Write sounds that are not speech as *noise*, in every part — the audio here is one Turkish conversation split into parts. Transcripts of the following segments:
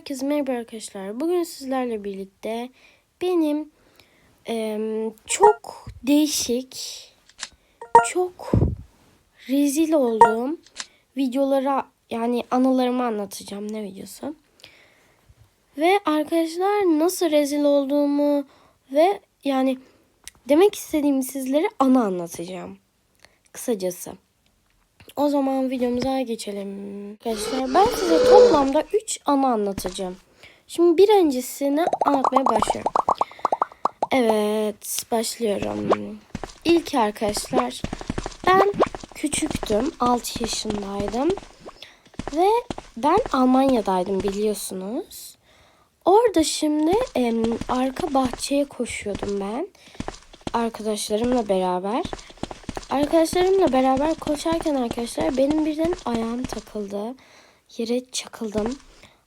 Herkese merhaba arkadaşlar. Bugün sizlerle birlikte benim em, çok değişik, çok rezil olduğum videolara yani anılarımı anlatacağım. Ne videosu? Ve arkadaşlar nasıl rezil olduğumu ve yani demek istediğimi sizlere anı anlatacağım. Kısacası. O zaman videomuza geçelim. Arkadaşlar ben size toplamda 3 anı anlatacağım. Şimdi birincisini anlatmaya başlıyorum. Evet başlıyorum. İlk arkadaşlar ben küçüktüm. 6 yaşındaydım. Ve ben Almanya'daydım biliyorsunuz. Orada şimdi em, arka bahçeye koşuyordum ben. Arkadaşlarımla beraber. Arkadaşlarımla beraber koşarken arkadaşlar benim birden ayağım takıldı. Yere çakıldım.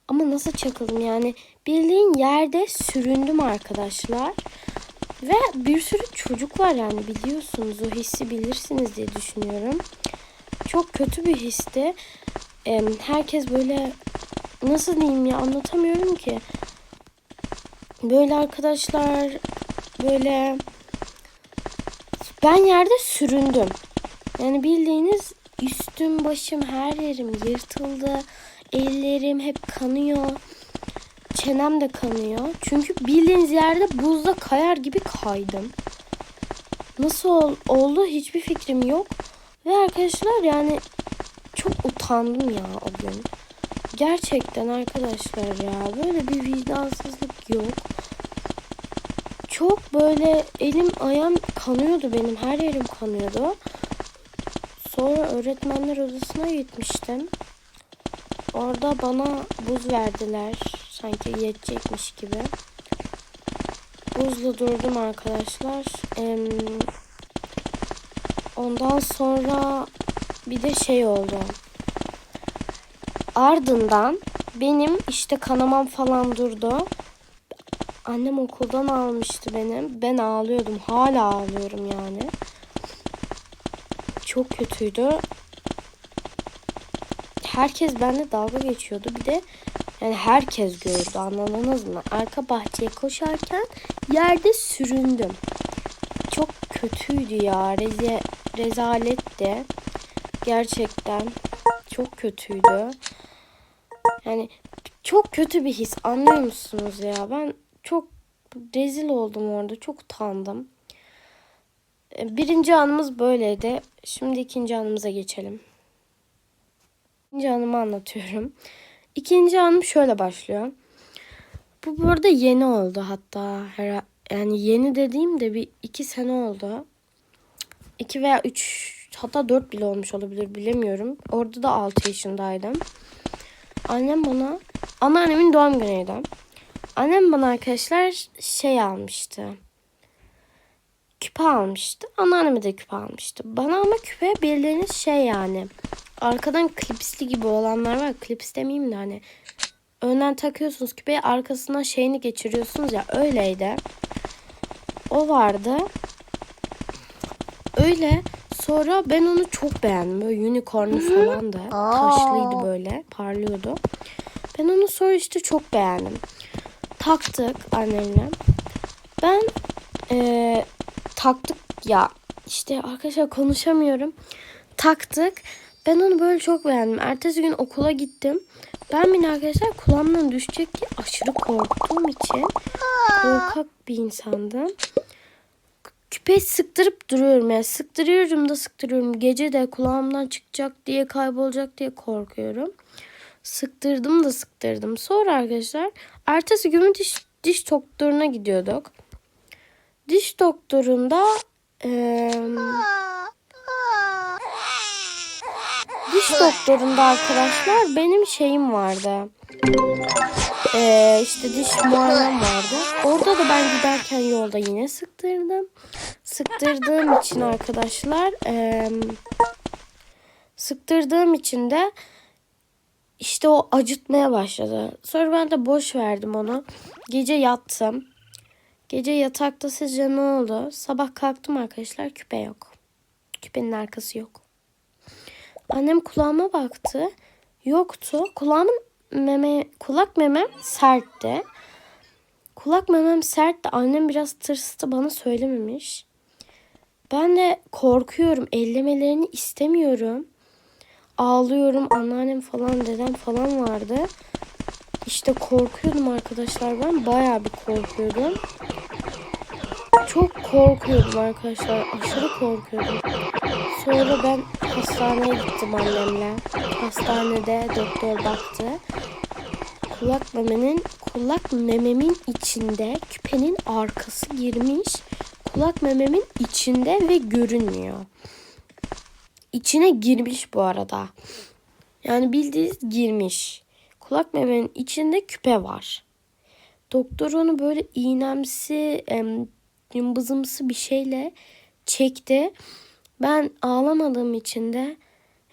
Ama nasıl çakıldım yani bildiğin yerde süründüm arkadaşlar. Ve bir sürü çocuk var yani biliyorsunuz o hissi bilirsiniz diye düşünüyorum. Çok kötü bir histi. Herkes böyle nasıl diyeyim ya anlatamıyorum ki. Böyle arkadaşlar böyle ben yerde süründüm. Yani bildiğiniz üstüm başım her yerim yırtıldı. Ellerim hep kanıyor. Çenem de kanıyor. Çünkü bildiğiniz yerde buzda kayar gibi kaydım. Nasıl ol- oldu hiçbir fikrim yok. Ve arkadaşlar yani çok utandım ya o gün. Gerçekten arkadaşlar ya böyle bir vicdansızlık yok çok böyle elim ayağım kanıyordu benim. Her yerim kanıyordu. Sonra öğretmenler odasına gitmiştim. Orada bana buz verdiler. Sanki yetecekmiş gibi. Buzla durdum arkadaşlar. Ondan sonra bir de şey oldu. Ardından benim işte kanamam falan durdu. Annem okuldan almıştı beni. Ben ağlıyordum. Hala ağlıyorum yani. Çok kötüydü. Herkes benimle dalga geçiyordu. Bir de yani herkes gördü anladınız mı? Arka bahçeye koşarken yerde süründüm. Çok kötüydü ya. Reze, rezaletti. Gerçekten çok kötüydü. Yani çok kötü bir his anlıyor musunuz ya? Ben çok rezil oldum orada. Çok utandım. E, Birinci anımız böyleydi. Şimdi ikinci anımıza geçelim. İkinci anımı anlatıyorum. İkinci anım şöyle başlıyor. Bu burada yeni oldu hatta. Yani yeni dediğim de bir iki sene oldu. İki veya üç hatta dört bile olmuş olabilir bilemiyorum. Orada da altı yaşındaydım. Annem bana anneannemin doğum günüydü. Annem bana arkadaşlar şey almıştı. Küpe almıştı. Anneanneme de küpe almıştı. Bana ama küpe bildiğiniz şey yani. Arkadan klipsli gibi olanlar var. Klips demeyeyim de hani. Önden takıyorsunuz küpeyi arkasından şeyini geçiriyorsunuz ya öyleydi. O vardı. Öyle. Sonra ben onu çok beğendim. Böyle unicorn'u falan da. Taşlıydı böyle. Parlıyordu. Ben onu sonra işte çok beğendim taktık annemle. Ben eee, taktık ya işte arkadaşlar konuşamıyorum. Taktık. Ben onu böyle çok beğendim. Ertesi gün okula gittim. Ben bile arkadaşlar kulağımdan düşecek diye aşırı korktuğum için korkak bir insandım. Küpeyi sıktırıp duruyorum yani sıktırıyorum da sıktırıyorum. Gece de kulağımdan çıkacak diye kaybolacak diye korkuyorum. Sıktırdım da sıktırdım. Sonra arkadaşlar ertesi gün diş, diş doktoruna gidiyorduk. Diş doktorunda eee, diş doktorunda arkadaşlar benim şeyim vardı. Eee işte diş muayenem vardı. Orada da ben giderken yolda yine sıktırdım. Sıktırdığım için arkadaşlar eee, sıktırdığım için de işte o acıtmaya başladı. Sonra ben de boş verdim onu. Gece yattım. Gece yatakta sizce ne oldu? Sabah kalktım arkadaşlar küpe yok. Küpenin arkası yok. Annem kulağıma baktı. Yoktu. Kulağımın meme kulak memem sertti. Kulak memem sertti. Annem biraz tırstı bana söylememiş. Ben de korkuyorum. Ellemelerini istemiyorum. Ağlıyorum. Anneannem falan dedem falan vardı. İşte korkuyordum arkadaşlar ben. Bayağı bir korkuyordum. Çok korkuyordum arkadaşlar. Aşırı korkuyordum. Sonra ben hastaneye gittim annemle. Hastanede doktor baktı. Kulak memenin kulak mememin içinde küpenin arkası girmiş. Kulak mememin içinde ve görünmüyor. İçine girmiş bu arada. Yani bildiğiniz girmiş. Kulak memenin içinde küpe var. Doktor onu böyle iğnemsi, em, cımbızımsı bir şeyle çekti. Ben ağlamadığım için de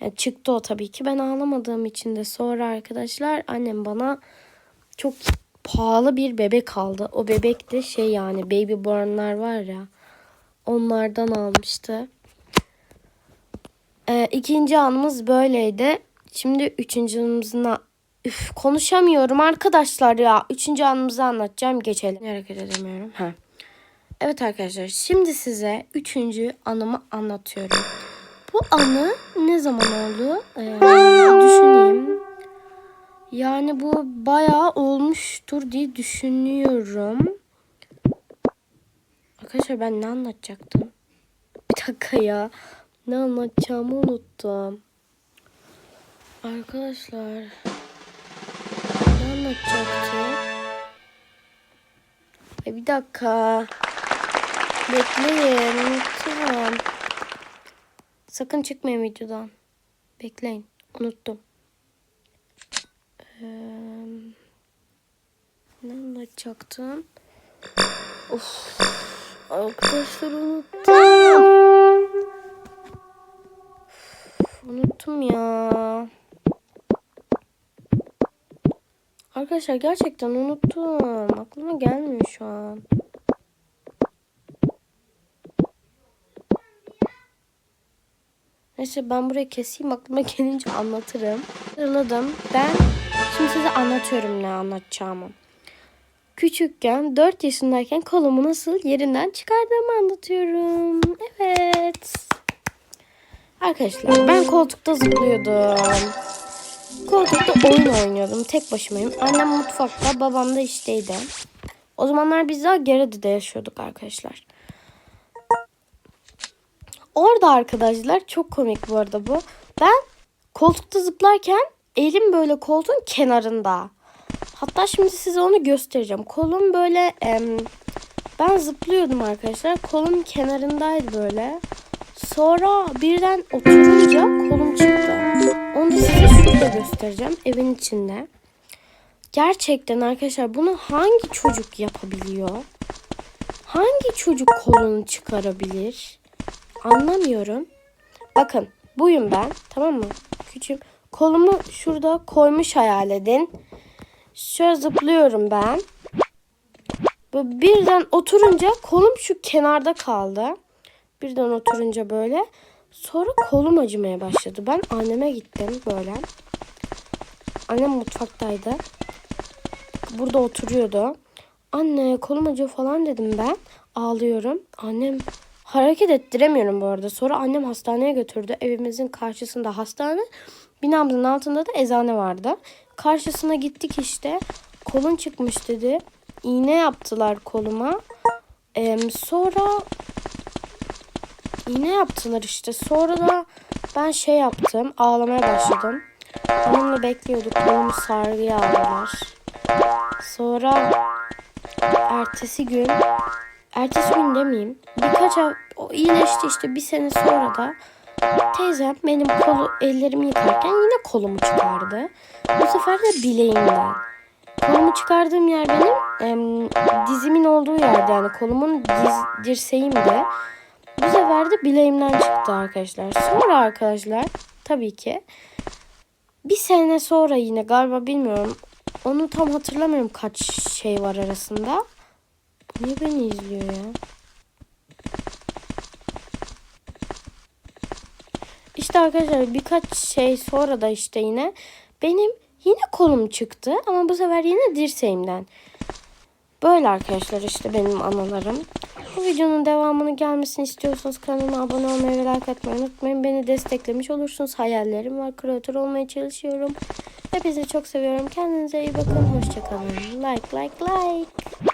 yani çıktı o tabii ki. Ben ağlamadığım için de sonra arkadaşlar annem bana çok pahalı bir bebek aldı. O bebek de şey yani baby bornlar var ya onlardan almıştı. Ee, ikinci anımız böyleydi. Şimdi üçüncü anımızına Üf, konuşamıyorum arkadaşlar ya. Üçüncü anımızı anlatacağım. Geçelim. Hareket edemiyorum. Ha. Evet arkadaşlar şimdi size üçüncü anımı anlatıyorum. Bu anı ne zaman oldu? Ee, düşüneyim. Yani bu bayağı olmuştur diye düşünüyorum. Arkadaşlar ben ne anlatacaktım? Bir dakika ya. Ne anlatacağımı unuttum. Arkadaşlar. Ne anlatacaktım? Ay bir dakika. Bekleyin. Unuttum. Sakın çıkmayın videodan. Bekleyin. Unuttum. Ee, ne anlatacaktım? Of. Arkadaşlar unuttum. Unuttum ya. Arkadaşlar gerçekten unuttum. Aklıma gelmiyor şu an. Neyse ben burayı keseyim aklıma *laughs* gelince anlatırım. Hatırladım. Ben şimdi size anlatıyorum ne anlatacağımı. Küçükken 4 yaşındayken kolumu nasıl yerinden çıkardığımı anlatıyorum. Evet. Arkadaşlar ben koltukta zıplıyordum. Koltukta oyun oynuyordum. Tek başımayım. Annem mutfakta, babam da işteydi. O zamanlar biz daha Geredi'de yaşıyorduk arkadaşlar. Orada arkadaşlar çok komik bu arada bu. Ben koltukta zıplarken elim böyle koltuğun kenarında. Hatta şimdi size onu göstereceğim. Kolum böyle em, ben zıplıyordum arkadaşlar. Kolum kenarındaydı böyle. Sonra birden oturunca kolum çıktı. Onu size şurada göstereceğim. Evin içinde. Gerçekten arkadaşlar bunu hangi çocuk yapabiliyor? Hangi çocuk kolunu çıkarabilir? Anlamıyorum. Bakın buyum ben tamam mı? Küçük kolumu şurada koymuş hayal edin. Şöyle zıplıyorum ben. Böyle birden oturunca kolum şu kenarda kaldı. Birden oturunca böyle. Sonra kolum acımaya başladı. Ben anneme gittim böyle. Annem mutfaktaydı. Burada oturuyordu. Anne kolum acıyor falan dedim ben. Ağlıyorum. Annem hareket ettiremiyorum bu arada. Sonra annem hastaneye götürdü. Evimizin karşısında hastane. Binamızın altında da eczane vardı. Karşısına gittik işte. Kolun çıkmış dedi. İğne yaptılar koluma. Ee, sonra iğne yaptılar işte. Sonra da ben şey yaptım. Ağlamaya başladım. Annemle bekliyorduk. Kolumu sargıya aldılar. Sonra ertesi gün ertesi gün demeyeyim. Birkaç ay o iyileşti işte bir sene sonra da teyzem benim kolu ellerimi yıkarken yine kolumu çıkardı. Bu sefer de bileğimden. Kolumu çıkardığım yer benim em, dizimin olduğu yerde yani kolumun diz, dirseğimde. Bu sefer de bileğimden çıktı arkadaşlar. Sonra arkadaşlar tabii ki bir sene sonra yine galiba bilmiyorum. Onu tam hatırlamıyorum kaç şey var arasında. Niye beni izliyor ya? İşte arkadaşlar birkaç şey sonra da işte yine benim Yine kolum çıktı ama bu sefer yine dirseğimden. Böyle arkadaşlar işte benim anılarım. Bu videonun devamını gelmesini istiyorsanız kanalıma abone olmayı ve like atmayı unutmayın. Beni desteklemiş olursunuz. Hayallerim var. Kreatör olmaya çalışıyorum. Hepinizi çok seviyorum. Kendinize iyi bakın. Hoşçakalın. Like like like.